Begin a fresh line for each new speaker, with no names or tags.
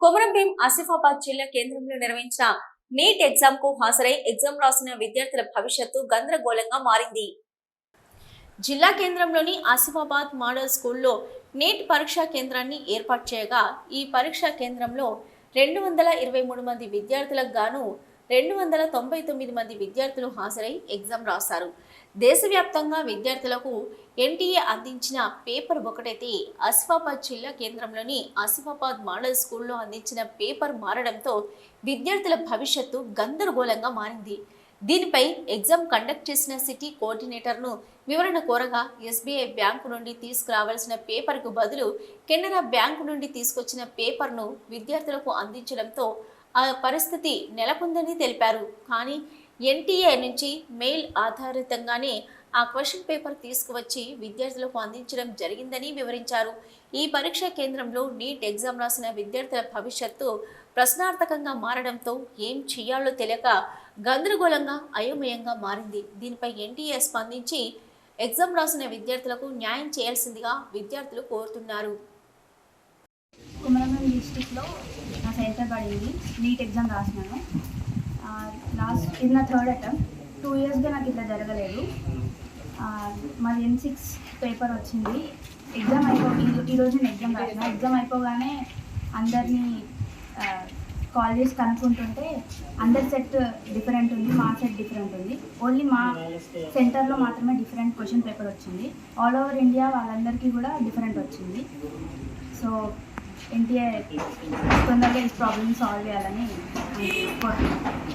కొమరంభీం ఆసిఫాబాద్ జిల్లా కేంద్రంలో నిర్వహించిన నీట్ ఎగ్జామ్కు హాజరై ఎగ్జామ్ రాసిన విద్యార్థుల భవిష్యత్తు గందరగోళంగా మారింది. జిల్లా కేంద్రంలోని ఆసిఫాబాద్ మోడల్ స్కూల్లో నీట్ పరీక్షా కేంద్రాన్ని ఏర్పాటు చేయగా ఈ పరీక్షా కేంద్రంలో రెండు వందల ఇరవై మూడు మంది విద్యార్థులకు గాను రెండు వందల తొంభై తొమ్మిది మంది విద్యార్థులు హాజరై ఎగ్జామ్ రాశారు. దేశవ్యాప్తంగా విద్యార్థులకు ఎన్టీఏ అందించిన పేపర్ ఒకటైతే ఆసిఫాబాద్ జిల్లా కేంద్రంలోని ఆసిఫాబాద్ మోడల్ స్కూల్లో అందించిన పేపర్ మారడంతో విద్యార్థుల భవిష్యత్తు గందరగోళంగా మారింది. దీనిపై ఎగ్జామ్ కండక్ట్ చేసిన సిటీ కోఆర్డినేటర్ను వివరణ కోరగా ఎస్బీఐ బ్యాంకు నుండి తీసుకురావాల్సిన పేపర్కు బదులు కెనరా బ్యాంకు నుండి తీసుకొచ్చిన పేపర్ను విద్యార్థులకు అందించడంతో ఆ పరిస్థితి నెలకొందని తెలిపారు. కానీ ఎన్టీఏ నుంచి మెయిల్ ఆధారితంగానే ఆ క్వశ్చన్ పేపర్ తీసుకువచ్చి విద్యార్థులకు అందించడం జరిగిందని వివరించారు. ఈ పరీక్షా కేంద్రంలో నీట్ ఎగ్జామ్ రాసిన విద్యార్థుల భవిష్యత్తు ప్రశ్నార్థకంగా మారడంతో ఏం చేయాలో తెలియక గందరగోళంగా అయోమయంగా మారింది. దీనిపై ఎన్టీఏ స్పందించి ఎగ్జామ్ రాసిన విద్యార్థులకు న్యాయం చేయాల్సిందిగా విద్యార్థులు కోరుతున్నారు.
కుమరంగం డిస్టిక్లో నా సెంటర్ పడింది. NEET exam రాసినాను. లాస్ట్ ఇది నా థర్డ్ అటెంప్ట్. టూ ఇయర్స్గా నాకు ఇట్లా జరగలేదు. మాది ఎన్ సిక్స్ పేపర్ వచ్చింది. ఎగ్జామ్ అయిపో ఈరోజు నేను ఎగ్జామ్ రాసిన. ఎగ్జామ్ అయిపోగానే అందరినీ కాల్ చేసి కనుక్కుంటుంటే అందరి సెట్ డిఫరెంట్ ఉంది మా సెట్ డిఫరెంట్ ఉంది. ఓన్లీ మా సెంటర్లో మాత్రమే డిఫరెంట్ క్వశ్చన్ పేపర్ వచ్చింది. ఆల్ ఓవర్ ఇండియా వాళ్ళందరికీ కూడా డిఫరెంట్ వచ్చింది. సో ఎన్టీఏ తొందరగా ఈ ప్రాబ్లమ్ సాల్వ్ చేయాలని కోరుతున్నాను